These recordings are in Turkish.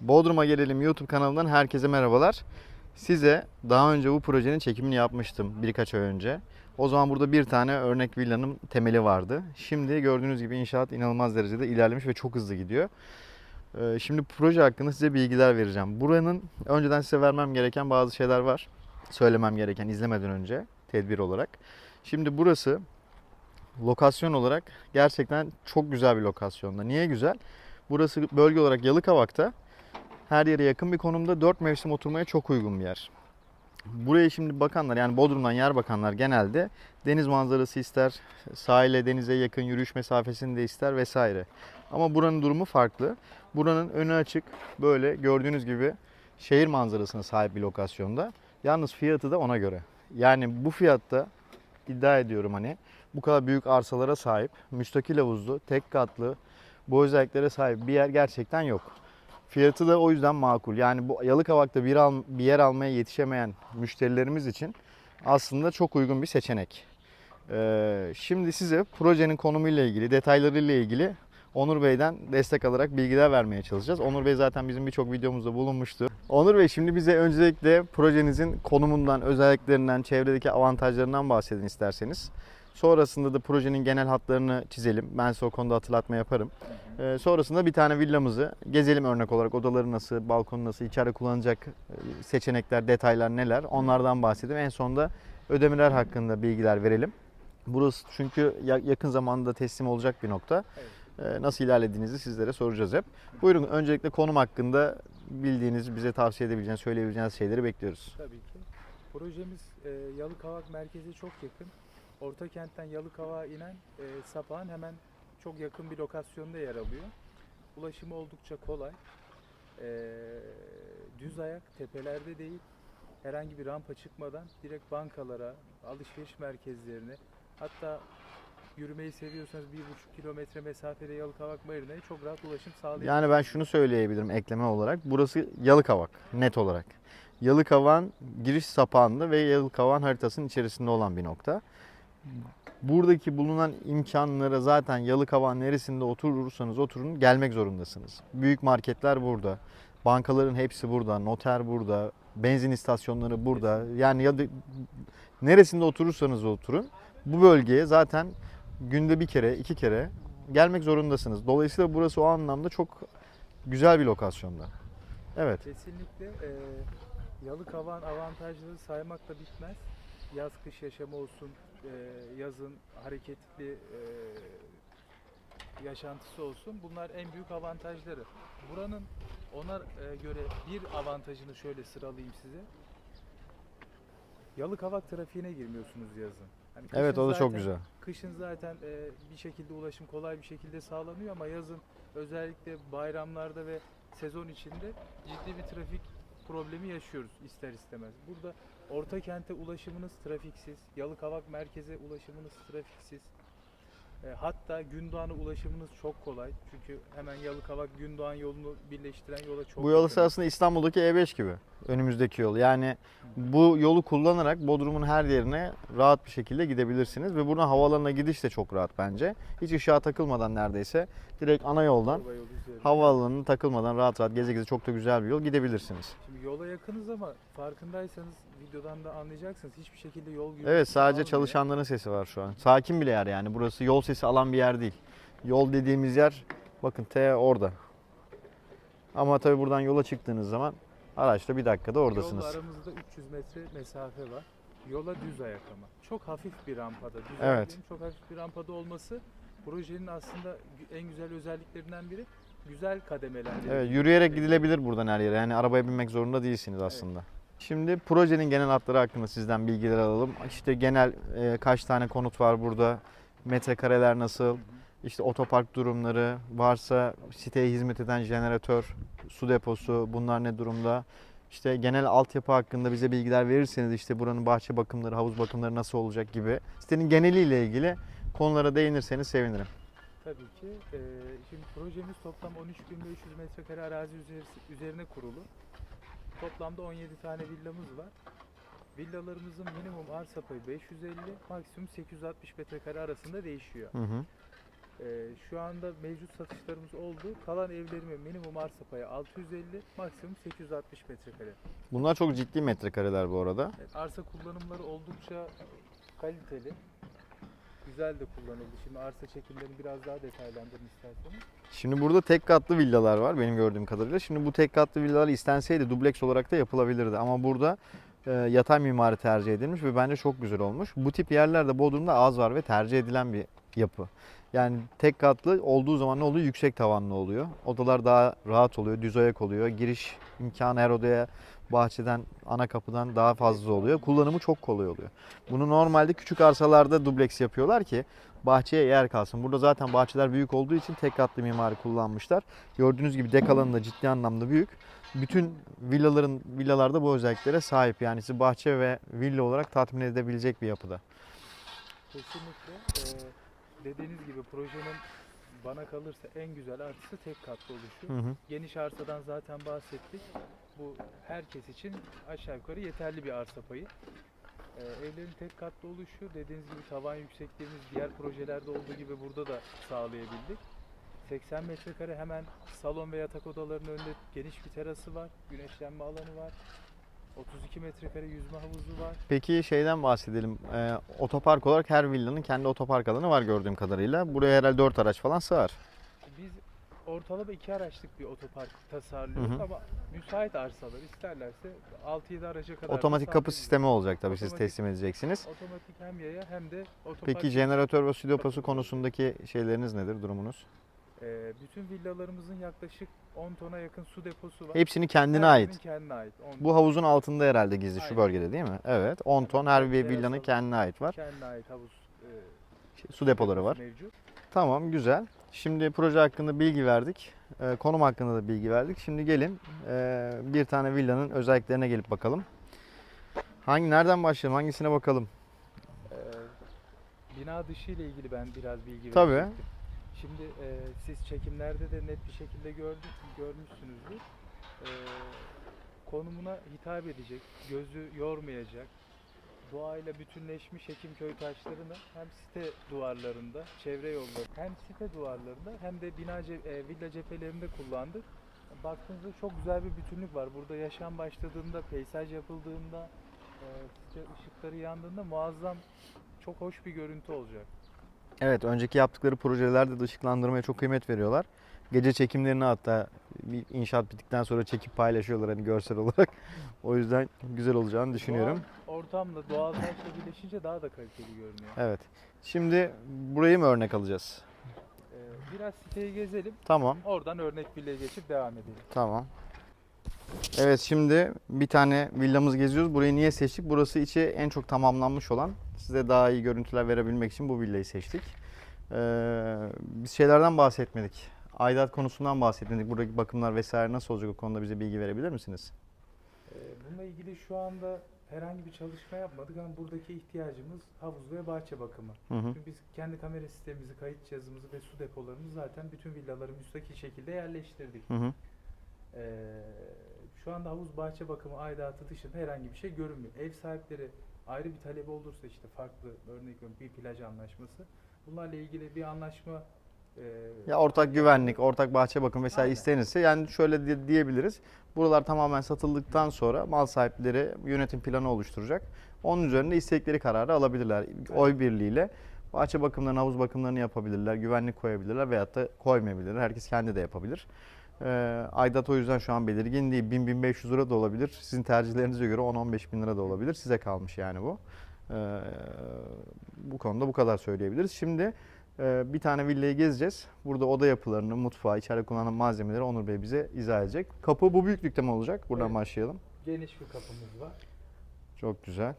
Bodrum'a Gelelim YouTube kanalından herkese merhabalar. Size daha önce bu projenin çekimini yapmıştım birkaç ay önce. O zaman burada bir tane örnek villanın temeli vardı. Şimdi gördüğünüz gibi inşaat inanılmaz derecede ilerlemiş ve çok hızlı gidiyor. Ee, Şimdi proje hakkında size bilgiler vereceğim. Buranın önceden size vermem gereken bazı şeyler var. Söylemem gereken izlemeden önce tedbir olarak. Şimdi burası lokasyon olarak gerçekten çok güzel bir lokasyonda. Niye güzel? Burası bölge olarak Yalıkavak'ta her yere yakın bir konumda dört mevsim oturmaya çok uygun bir yer. Buraya şimdi bakanlar yani Bodrum'dan yer bakanlar genelde deniz manzarası ister, sahile denize yakın yürüyüş mesafesini de ister vesaire. Ama buranın durumu farklı. Buranın önü açık böyle gördüğünüz gibi şehir manzarasına sahip bir lokasyonda. Yalnız fiyatı da ona göre. Yani bu fiyatta iddia ediyorum hani bu kadar büyük arsalara sahip, müstakil havuzlu, tek katlı bu özelliklere sahip bir yer gerçekten yok. Fiyatı da o yüzden makul. Yani bu Yalıkavak'ta bir, al, bir yer almaya yetişemeyen müşterilerimiz için aslında çok uygun bir seçenek. Ee, şimdi size projenin konumuyla ilgili, detaylarıyla ilgili Onur Bey'den destek alarak bilgiler vermeye çalışacağız. Onur Bey zaten bizim birçok videomuzda bulunmuştu. Onur Bey şimdi bize öncelikle projenizin konumundan, özelliklerinden, çevredeki avantajlarından bahsedin isterseniz. Sonrasında da projenin genel hatlarını çizelim. Ben size o konuda hatırlatma yaparım. Ee, sonrasında bir tane villamızı gezelim örnek olarak. Odaları nasıl, balkonu nasıl, içeride kullanacak e, seçenekler, detaylar neler onlardan bahsedelim. En sonunda ödemeler hakkında bilgiler verelim. Burası çünkü ya- yakın zamanda teslim olacak bir nokta. Ee, Nasıl ilerlediğinizi sizlere soracağız hep. Buyurun öncelikle konum hakkında bildiğiniz, bize tavsiye edebileceğiniz, söyleyebileceğiniz şeyleri bekliyoruz. Tabii ki. Projemiz e, Yalıkavak merkeze çok yakın. Orta kentten Yalıkavak'a inen e, sapağın hemen çok yakın bir lokasyonda yer alıyor. Ulaşımı oldukça kolay. E, düz ayak, tepelerde değil. Herhangi bir rampa çıkmadan direkt bankalara, alışveriş merkezlerine hatta yürümeyi seviyorsanız bir buçuk kilometre mesafede Yalıkavak Marina'ya çok rahat ulaşım sağlayabilirsiniz. Yani ben şunu söyleyebilirim ekleme olarak. Burası Yalıkavak net olarak. Yalıkavak'ın giriş sapağında ve Yalıkavak'ın haritasının içerisinde olan bir nokta. Buradaki bulunan imkanlara zaten Yalıkavak'ın neresinde oturursanız oturun gelmek zorundasınız. Büyük marketler burada. Bankaların hepsi burada. Noter burada. Benzin istasyonları burada. Yani ya da neresinde oturursanız oturun. Bu bölgeye zaten günde bir kere, iki kere gelmek zorundasınız. Dolayısıyla burası o anlamda çok güzel bir lokasyonda. Evet. Kesinlikle e, Yalıkavak'ın avantajları saymakla bitmez. Yaz kış yaşamı olsun, yazın hareketli e, yaşantısı olsun. Bunlar en büyük avantajları. Buranın ona e, göre bir avantajını şöyle sıralayayım size. Yalıkavak trafiğine girmiyorsunuz yazın. Hani Evet o da çok zaten- güzel. Kışın zaten e, bir şekilde ulaşım kolay bir şekilde sağlanıyor ama yazın özellikle bayramlarda ve sezon içinde ciddi bir trafik problemi yaşıyoruz ister istemez. Burada orta kente ulaşımınız trafiksiz, Yalıkavak merkeze ulaşımınız trafiksiz. E, hatta Gündoğan'a ulaşımınız çok kolay. Çünkü hemen Yalıkavak Gündoğan yolunu birleştiren yola çok Bu yol yakın. aslında İstanbul'daki E5 gibi. Önümüzdeki yol. Yani bu yolu kullanarak Bodrum'un her yerine rahat bir şekilde gidebilirsiniz. Ve buradan havaalanına gidiş de çok rahat bence. Hiç ışığa takılmadan neredeyse direkt ana yoldan Torba yolu üzerinde. havaalanına takılmadan rahat rahat geze geze çok da güzel bir yol gidebilirsiniz. Şimdi yola yakınız ama farkındaysanız videodan da anlayacaksınız. Hiçbir şekilde yol gürültüsü Evet sadece almıyor. çalışanların sesi var şu an. Sakin bile yer yani. Burası yol sesi alan bir yer değil. Yol dediğimiz yer bakın T orada. Ama tabii buradan yola çıktığınız zaman araçla bir dakikada oradasınız. Yolla aramızda 300 metre mesafe var. Yola düz ayak ama. Çok hafif bir rampada. Düz Evet. çok hafif bir rampada olması projenin aslında gü- en güzel özelliklerinden biri. Güzel kademelendirilmiş. Evet yürüyerek gidilebilir buradan her yere. Yani arabaya binmek zorunda değilsiniz aslında. Şimdi projenin genel hatları hakkında sizden bilgiler alalım. İşte genel e, kaç tane konut var burada? Metrekareler nasıl? İşte otopark durumları, varsa siteye hizmet eden jeneratör, su deposu bunlar ne durumda? İşte genel altyapı hakkında bize bilgiler verirseniz işte buranın bahçe bakımları, havuz bakımları nasıl olacak gibi. Sitenin geneliyle ilgili konulara değinirseniz sevinirim. Tabii ki. Ee, şimdi projemiz toplam 13.500 metrekare arazi üzeri- üzerine kurulu. Toplamda 17 tane villamız var. Villalarımızın minimum arsa payı 550, maksimum 860 metrekare arasında değişiyor. Hı hı. Ee, şu anda mevcut satışlarımız oldu. Kalan evlerimin minimum arsa payı 650, maksimum 860 metrekare. Bunlar çok ciddi metrekareler bu arada. Evet, arsa kullanımları oldukça kaliteli. Güzel de kullanıldı. Şimdi arsa çekimlerini biraz daha detaylandırın isterseniz. Şimdi burada tek katlı villalar var benim gördüğüm kadarıyla. Şimdi bu tek katlı villalar istenseydi dubleks olarak da yapılabilirdi. Ama burada e, yatay mimari tercih edilmiş ve bence çok güzel olmuş. Bu tip yerlerde Bodrum'da az var ve tercih edilen bir yapı. Yani tek katlı olduğu zaman ne oluyor? Yüksek tavanlı oluyor. Odalar daha rahat oluyor, düz ayak oluyor. Giriş imkanı her odaya bahçeden, ana kapıdan daha fazla oluyor. Kullanımı çok kolay oluyor. Bunu normalde küçük arsalarda dubleks yapıyorlar ki bahçeye yer kalsın. Burada zaten bahçeler büyük olduğu için tek katlı mimari kullanmışlar. Gördüğünüz gibi dek alanı da ciddi anlamda büyük. Bütün villaların villalarda bu özelliklere sahip. Yani sizi bahçe ve villa olarak tatmin edebilecek bir yapıda. Kesinlikle. Ee, dediğiniz gibi projenin bana kalırsa en güzel artısı tek katlı oluşu. Hı hı. Geniş arsadan zaten bahsettik. Bu herkes için aşağı yukarı yeterli bir arsa payı. Ee, evlerin tek katlı oluşu dediğiniz gibi tavan yüksekliğimiz diğer projelerde olduğu gibi burada da sağlayabildik. 80 metrekare hemen salon ve yatak odalarının önünde geniş bir terası var. Güneşlenme alanı var. 32 metrekare yüzme havuzu var. Peki şeyden bahsedelim. Ee, otopark olarak her villanın kendi otopark alanı var gördüğüm kadarıyla. Buraya herhalde 4 araç falan sığar. Biz ortalama iki araçlık bir otopark tasarlıyoruz Hı hı. ama müsait arsalar isterlerse 6-7 araca kadar da Otomatik kapı sistemi olacak tabii siz Otomatik- teslim edeceksiniz. Otomatik hem yaya hem de otopark. Peki jeneratör ve su deposu konusundaki şeyleriniz nedir, durumunuz? Ee, bütün villalarımızın yaklaşık 10 tona yakın su deposu var. Hepsini kendine Her ait. kendine ait. 10 Bu havuzun altında herhalde gizli şu Aynen. bölgede değil mi? Evet. 10 ton her bir villanın kendine ait var. kendine ait havuz e, Su depoları var. mevcut. Tamam güzel. Şimdi proje hakkında bilgi verdik. Ee, konum hakkında da bilgi verdik. Şimdi gelin ee, bir tane villanın özelliklerine gelip bakalım. Hangi nereden başlayalım? Hangisine bakalım? Ee, bina dışı ile ilgili ben biraz bilgi Tabii. verecektim. Şimdi e, siz çekimlerde de net bir şekilde gördük, görmüşsünüzdür. E, konumuna hitap edecek, gözü yormayacak, doğayla bütünleşmiş Hekimköy taşlarını hem site duvarlarında, çevre yolları, hem site duvarlarında hem de bina ce- e, villa cephelerinde kullandık. Baktığınızda çok güzel bir bütünlük var. Burada yaşam başladığında, peyzaj yapıldığında, e, ışıkları yandığında muazzam, çok hoş bir görüntü olacak. Evet, önceki yaptıkları projelerde de ışıklandırmaya çok kıymet veriyorlar. Gece çekimlerini hatta bir inşaat bittikten sonra çekip paylaşıyorlar hani görsel olarak. O yüzden güzel olacağını düşünüyorum. Doğal ortamla, doğal taşla birleşince daha da kaliteli görünüyor. Evet. Şimdi burayı mı örnek alacağız? Ee, biraz siteyi gezelim. Tamam. Oradan örnek villaya geçip devam edelim. Tamam. Evet şimdi bir tane villamız geziyoruz. Burayı niye seçtik? Burası içi en çok tamamlanmış olan. Size daha iyi görüntüler verebilmek için bu villayı seçtik. Ee, biz şeylerden bahsetmedik. Aidat konusundan bahsetmedik. Buradaki bakımlar vesaire nasıl olacak o konuda bize bilgi verebilir misiniz? Ee, bununla ilgili şu anda herhangi bir çalışma yapmadık ama buradaki ihtiyacımız havuz ve bahçe bakımı. Hı hı. Çünkü biz kendi kamera sistemimizi, kayıt cihazımızı ve su depolarımızı zaten bütün villaların müstakil şekilde yerleştirdik. Hı hı. Ee, şu anda havuz bahçe bakımı aidatı dışında herhangi bir şey görünmüyor. Ev sahipleri ayrı bir talebi olursa işte farklı örnek veriyorum bir plaj anlaşması. Bunlarla ilgili bir anlaşma e, Ya ortak güvenlik, ortak bahçe bakım vesaire Aynen. istenirse yani şöyle di- diyebiliriz. Buralar tamamen satıldıktan sonra mal sahipleri yönetim planı oluşturacak. Onun üzerinde istekleri kararı alabilirler. Oy birliğiyle bahçe bakımlarını, havuz bakımlarını yapabilirler, güvenlik koyabilirler veyahut da koymayabilirler. Herkes kendi de yapabilir. Aidat o yüzden şu an belirgin değil. 1000-1500 lira da olabilir. Sizin tercihlerinize göre 10-15 bin lira da olabilir. Size kalmış yani bu. Ee, bu konuda bu kadar söyleyebiliriz. Şimdi ee, bir tane villayı gezeceğiz. Burada oda yapılarını, mutfağı, içeride kullanılan malzemeleri Onur Bey bize izah edecek. Kapı bu büyüklükte mi olacak? Buradan Evet. başlayalım. geniş bir kapımız var. Çok güzel.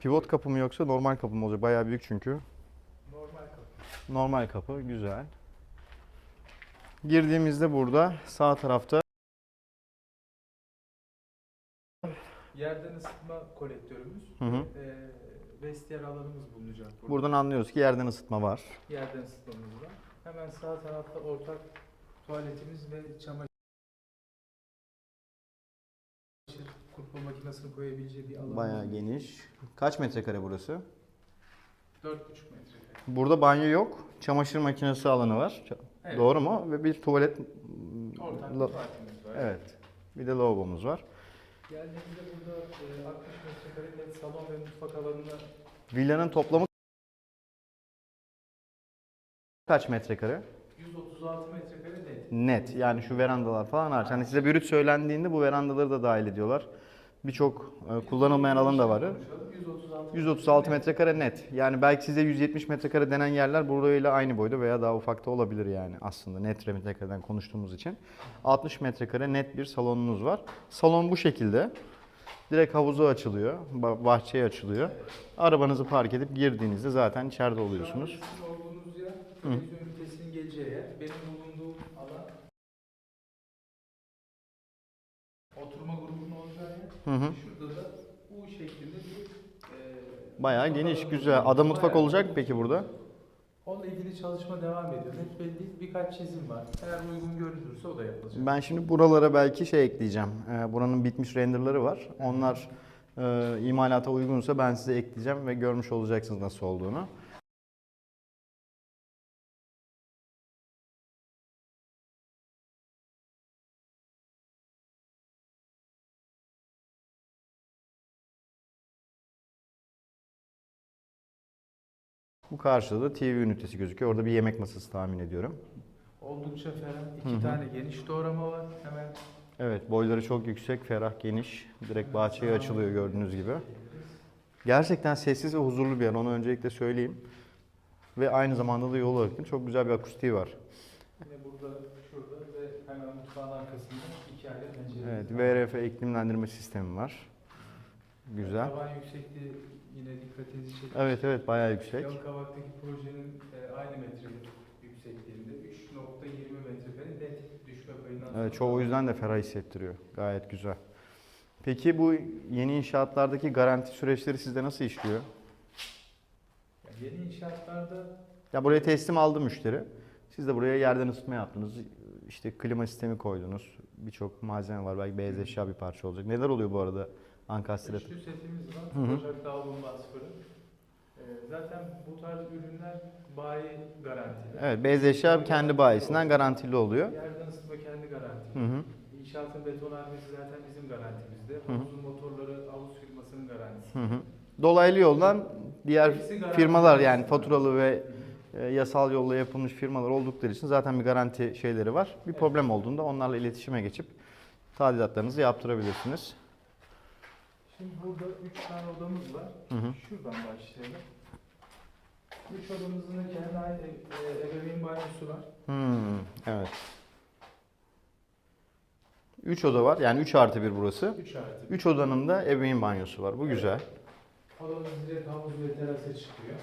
Pivot kapı mı yoksa normal kapı mı olacak? Bayağı büyük çünkü. Normal kapı. Normal kapı, güzel. Girdiğimizde burada sağ tarafta Yerden ısıtma kolektörümüz. Hı hı. E, vestiyer alanımız bulunacak burada. buradan anlıyoruz ki yerden ısıtma var. Yerden ısıtmamız var. Hemen sağ tarafta ortak tuvaletimiz ve çamaşır kurutma makinesini koyabileceği bir alan. Bayağı geniş. Kaç metrekare burası? 4,5 metrekare. Burada banyo yok. Çamaşır makinesi alanı var. Evet. Doğru mu? Ve bir tuvalet Ortak bir tuvaletimiz var. Evet. Bir de lavabomuz var. Geldiğimizde burada e, 60 metrekare net salon ve mutfak alanına Villanın toplamı kaç metrekare? 136 metrekare net. Net. Yani şu verandalar falan hariç. Hani size brüt söylendiğinde bu verandaları da dahil ediyorlar. Birçok e, kullanılmayan alan da var. Konuşalım. 136 136 metrekare net. Yani belki size 170 metrekare denen yerler burayla aynı boyda veya daha ufakta olabilir yani aslında net metrekareden konuştuğumuz için. 60 metrekare net bir salonunuz var. Salon bu şekilde. Direkt havuzu açılıyor, ba- bahçeye açılıyor. Arabanızı park edip girdiğinizde zaten içeride oluyorsunuz. Şu an Sizin olduğunuz yer, televizyon ünitesinin geleceği yer. Benim bulunduğum alan oturma grubunun olacağı yer. Hı hı. Şurada da U şeklinde bir e, Bayağı geniş, güzel. Ada mutfak Bayağı olacak mı peki burada? Onunla ilgili çalışma devam ediyor. Net belli değil. Birkaç çizim var. Eğer uygun görülürse o da yapılacak. Ben şimdi buralara belki şey ekleyeceğim. Ee, buranın bitmiş renderları var. Onlar e, imalata uygunsa ben size ekleyeceğim ve görmüş olacaksınız nasıl olduğunu. Bu karşıda da TV ünitesi gözüküyor. Orada bir yemek masası tahmin ediyorum. Oldukça ferah. iki Hı hı. tane geniş doğrama var. Hemen Evet, boyları çok yüksek, ferah, geniş. Direkt bahçeye açılıyor gördüğünüz gibi. Gerçekten sessiz ve huzurlu bir yer. Onu öncelikle söyleyeyim. Ve aynı zamanda da yol yakın. Çok güzel bir akustiği var. Yine burada, şurada ve hemen mutfağın arkasında iki ayrı pencere. Evet, VRF iklimlendirme sistemi var. Güzel. Tavan yüksekliği yine dikkatinizi çekmiş. Evet evet bayağı yüksek. Yalıkavak'taki projenin e, aynı metre yüksekliğinde 3.20 metrekare net düşme payından Evet çoğu o yüzden de ferah hissettiriyor. Gayet güzel. Peki bu yeni inşaatlardaki garanti süreçleri sizde nasıl işliyor? Yani yeni inşaatlarda Ya buraya teslim aldı müşteri. Siz de buraya yerden ısıtma yaptınız. İşte klima sistemi koydunuz. Birçok malzeme var. Belki beyaz eşya bir parça olacak. Neler oluyor bu arada Ankastre? üçlü setimiz var. Hı hı. Ocak davulmaz fırın. E, zaten bu tarz ürünler bayi garantili. Evet beyaz eşya kendi bayisinden garantili oluyor. Yerden ısıtma kendi garantili. Hı hı. İnşaatın betonarmesi zaten bizim garantimizde. Havuzun motorları Avuz firmasının garantisi. Hı hı. Dolaylı yoldan diğer firmalar yani faturalı ve e, yasal yolla yapılmış firmalar oldukları için zaten bir garanti şeyleri var. Bir problem olduğunda onlarla iletişime geçip tadilatlarınızı yaptırabilirsiniz. Şimdi burada üç tane odamız var. Hı hı. Şuradan başlayalım. Üç odamızın da kendi ait e, ebeveyn banyosu var. Hmm, evet. 3 oda var. Yani 3 artı 1 burası. Üç artı. 3 odanın da ebeveyn banyosu var. Bu Evet. güzel. Odamız direkt havuz ve terasa çıkıyor.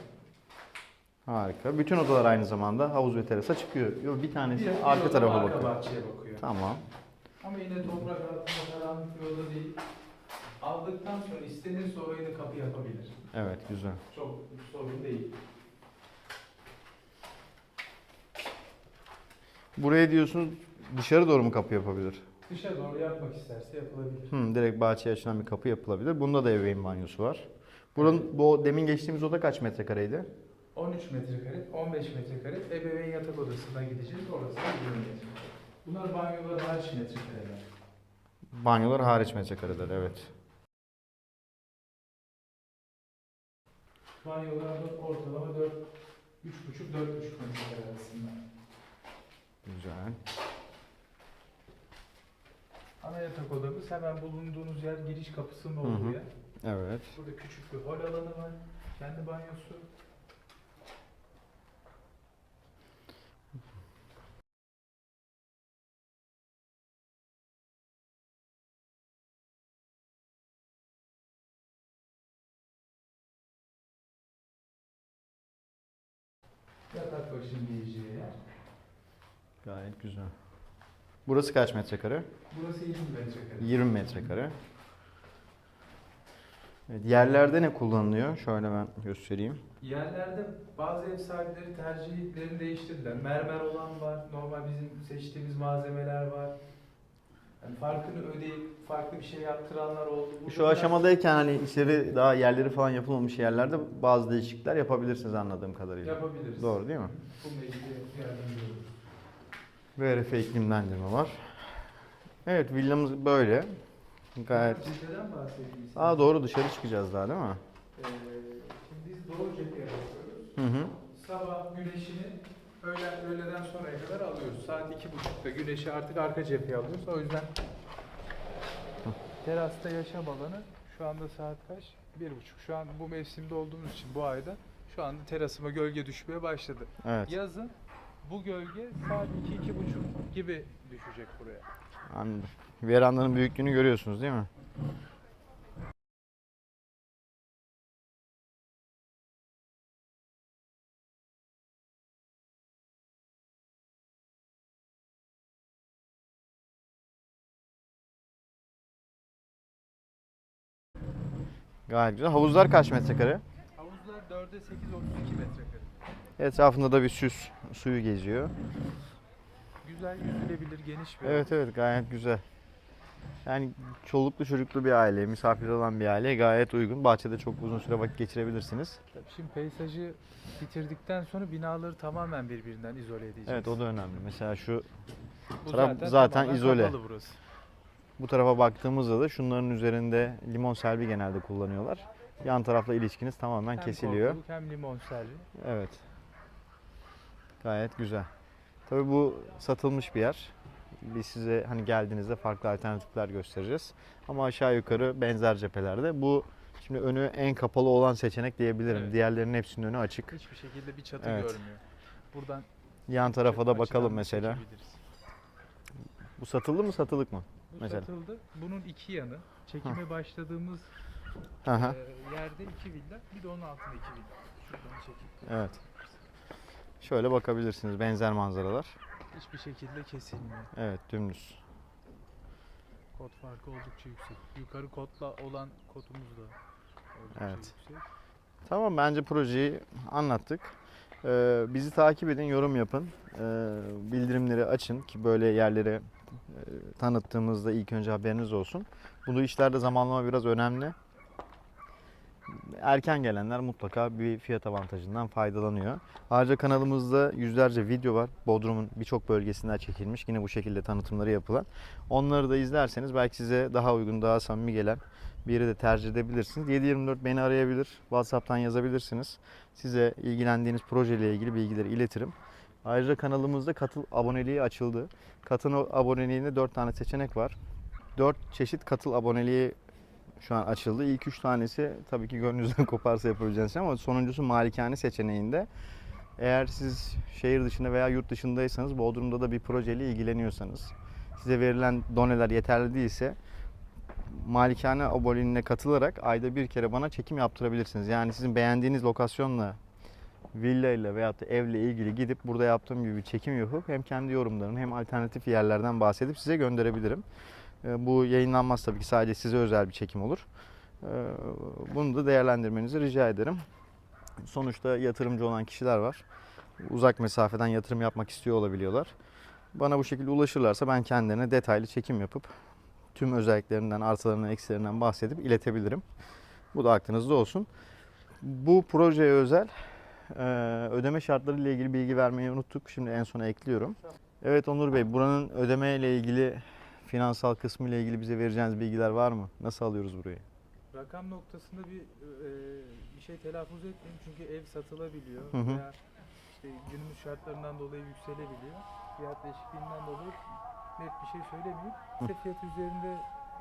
Harika. Bütün odalar aynı zamanda havuz ve terasa çıkıyor. Yok bir tanesi Bir- bir arka oda tarafa arka bakıyor. bahçeye bakıyor. Tamam. Ama yine toprak altında karanlık bir oda değil. Aldıktan sonra istenirse orayı da kapı yapabilir. Evet güzel. Çok sorun değil. Buraya diyorsunuz dışarı doğru mu kapı yapabilir? Dışarı doğru yapmak isterse yapılabilir. Hmm, direkt bahçeye açılan bir kapı yapılabilir. Bunda da ebeveyn banyosu var. Buranın bu demin geçtiğimiz oda kaç metrekareydi? 13 metrekare, 15 metrekare ebeveyn yatak odasına gideceğiz. Orası da 20 metrekare. Bunlar banyolar hariç metrekareler. Banyolar hariç metrekareler evet. Banyolarda ortalama 4, 3,5-4,5 metrekare arasında. Güzel. Ana yatak odamız hemen bulunduğunuz yer giriş kapısının Hı olduğu hı. yer. Evet. Burada küçük bir hol alanı var. Kendi banyosu. Diyeceği yer. Gayet güzel. Burası kaç metrekare? Burası 20 metrekare. 20 metrekare. Evet, yerlerde ne kullanılıyor? Şöyle ben göstereyim. Yerlerde bazı ev sahipleri tercihlerini değiştirdiler. Mermer olan var, normal bizim seçtiğimiz malzemeler var. Yani farkını ödeyip farklı bir şey yaptıranlar oldu. Burada Şu biraz- aşamadayken hani içeri daha yerleri falan yapılmamış yerlerde bazı değişiklikler yapabilirsiniz anladığım kadarıyla. yapabiliriz. Doğru değil mi? Bununla ilgili yardımcı oluruz. VRF iklimlendirme var. Evet villamız böyle. Gayet. Cepheden bahsedeyim. size. Aa doğru dışarı çıkacağız daha değil mi? Ee, şimdi biz doğu cepheye bakıyoruz. Hı hı. Sabah güneşini öğlen, öğleden sonraya kadar alıyoruz. Saat iki buçukta güneşi artık arka cepheye alıyoruz. O yüzden terasta yaşam alanı şu anda saat kaç? Bir buçuk. Şu an bu mevsimde olduğumuz için bu ayda şu anda terasıma gölge düşmeye başladı. Evet. Yazın bu gölge saat iki, iki buçuk gibi düşecek buraya. Anladım. Verandanın büyüklüğünü görüyorsunuz değil mi? Gayet güzel. Havuzlar kaç metrekare? Havuzlar 4'e 8, 32 metrekare. Etrafında da bir süs suyu geziyor. Güzel yüzülebilir, geniş bir Evet evet gayet güzel. Yani çoluklu çocuklu bir aile, misafir olan bir aile gayet uygun. Bahçede çok uzun süre vakit geçirebilirsiniz. Tabii Şimdi peyzajı bitirdikten sonra binaları tamamen birbirinden izole edeceğiz. Evet o da önemli. Mesela şu Bu taraf zaten tamamen izole. kapalı burası. Bu tarafa baktığımızda da şunların üzerinde limon selvi genelde kullanıyorlar. Yan tarafla ilişkiniz tamamen Hem kesiliyor. korkuluk hem limon servi. Evet. Gayet güzel. Tabii bu satılmış bir yer. Biz size hani geldiğinizde farklı alternatifler göstereceğiz. Ama aşağı yukarı benzer cephelerde. Bu şimdi önü en kapalı olan seçenek diyebilirim. Evet. Diğerlerinin hepsinin önü açık. Hiçbir şekilde bir çatı Evet. görmüyor. Buradan Yan tarafa da bakalım mesela. Bu satıldı mı satılık mı? Bu Mesela. satıldı. Bunun iki yanı. Çekime başladığımız Hı hı. e, yerde iki villa, bir de onun altında iki villa. Şuradan çekip Evet. Şöyle bakabilirsiniz benzer manzaralar. hiçbir şekilde kesilmiyor. Evet dümdüz. Kod farkı oldukça yüksek. Yukarı kodla olan kodumuz da oldukça Evet. yüksek. Tamam bence projeyi anlattık. Ee, bizi takip edin, yorum yapın. Ee, bildirimleri açın ki böyle yerlere tanıttığımızda ilk önce haberiniz olsun. Bu işlerde zamanlama biraz önemli. Erken gelenler mutlaka bir fiyat avantajından faydalanıyor. Ayrıca kanalımızda yüzlerce video var. Bodrum'un birçok bölgesinden çekilmiş. Yine bu şekilde tanıtımları yapılan. Onları da izlerseniz belki size daha uygun, daha samimi gelen bir yeri de tercih edebilirsiniz. 724 beni arayabilir. WhatsApp'tan yazabilirsiniz. Size ilgilendiğiniz projeyle ilgili bilgileri iletirim. Ayrıca kanalımızda katıl aboneliği açıldı. Katıl aboneliğinde 4 tane seçenek var. 4 çeşit katıl aboneliği şu an açıldı. İlk 3 tanesi tabii ki gönlünüzden koparsa yapabileceğiniz şey ama sonuncusu malikane seçeneğinde. Eğer siz şehir dışında veya yurt dışındaysanız Bodrum'da da bir projeyle ilgileniyorsanız size verilen doneler yeterli değilse malikane aboneliğine katılarak ayda bir kere bana çekim yaptırabilirsiniz. Yani sizin beğendiğiniz lokasyonla villa ile veyahut da evle ilgili gidip burada yaptığım gibi bir çekim yapıp hem kendi yorumlarımı hem alternatif yerlerden bahsedip size gönderebilirim. Ee, Bu yayınlanmaz tabii ki sadece size özel bir çekim olur. Ee, Bunu da değerlendirmenizi rica ederim. Sonuçta yatırımcı olan kişiler var. Uzak mesafeden yatırım yapmak istiyor olabiliyorlar. Bana bu şekilde ulaşırlarsa ben kendilerine detaylı çekim yapıp tüm özelliklerinden, artılarından, eksilerinden bahsedip iletebilirim. Bu da aklınızda olsun. Bu projeye özel e, ödeme şartları ile ilgili bilgi vermeyi unuttuk. Şimdi en sona ekliyorum. Evet Onur Bey, buranın ödeme ile ilgili finansal kısmı ile ilgili bize vereceğiniz bilgiler var mı? Nasıl alıyoruz burayı? Rakam noktasında bir e, bir şey telaffuz etmeyeyim çünkü ev satılabiliyor Hı hı. veya işte günümüz şartlarından dolayı yükselebiliyor. Fiyat değişikliğinden dolayı net bir şey söylemeyeyim. İşte fiyat üzerinde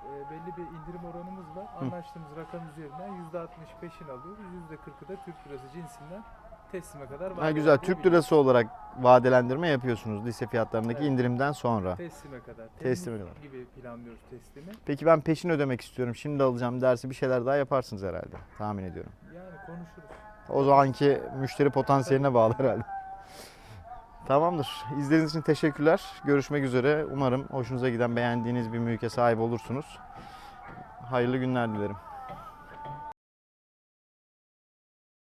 e, belli bir indirim oranımız var. Anlaştığımız rakam üzerinden %65'ini alıyoruz. %40'ı da Türk lirası cinsinden teslime kadar Ha, vadelendirebiliyoruz. güzel. Türk lirası olarak vadelendirme yapıyorsunuz lise fiyatlarındaki Evet. indirimden sonra. Teslime kadar. Teslime Temmuz kadar. gibi planlıyoruz teslimi. Peki ben peşin ödemek istiyorum. Şimdi alacağım dersi bir şeyler daha yaparsınız herhalde. Tahmin ediyorum. Yani konuşuruz. O zamanki müşteri potansiyeline bağlı herhalde. Tamamdır. İzlediğiniz için teşekkürler. Görüşmek üzere. Umarım hoşunuza giden, beğendiğiniz bir mülke sahip olursunuz. Hayırlı günler dilerim.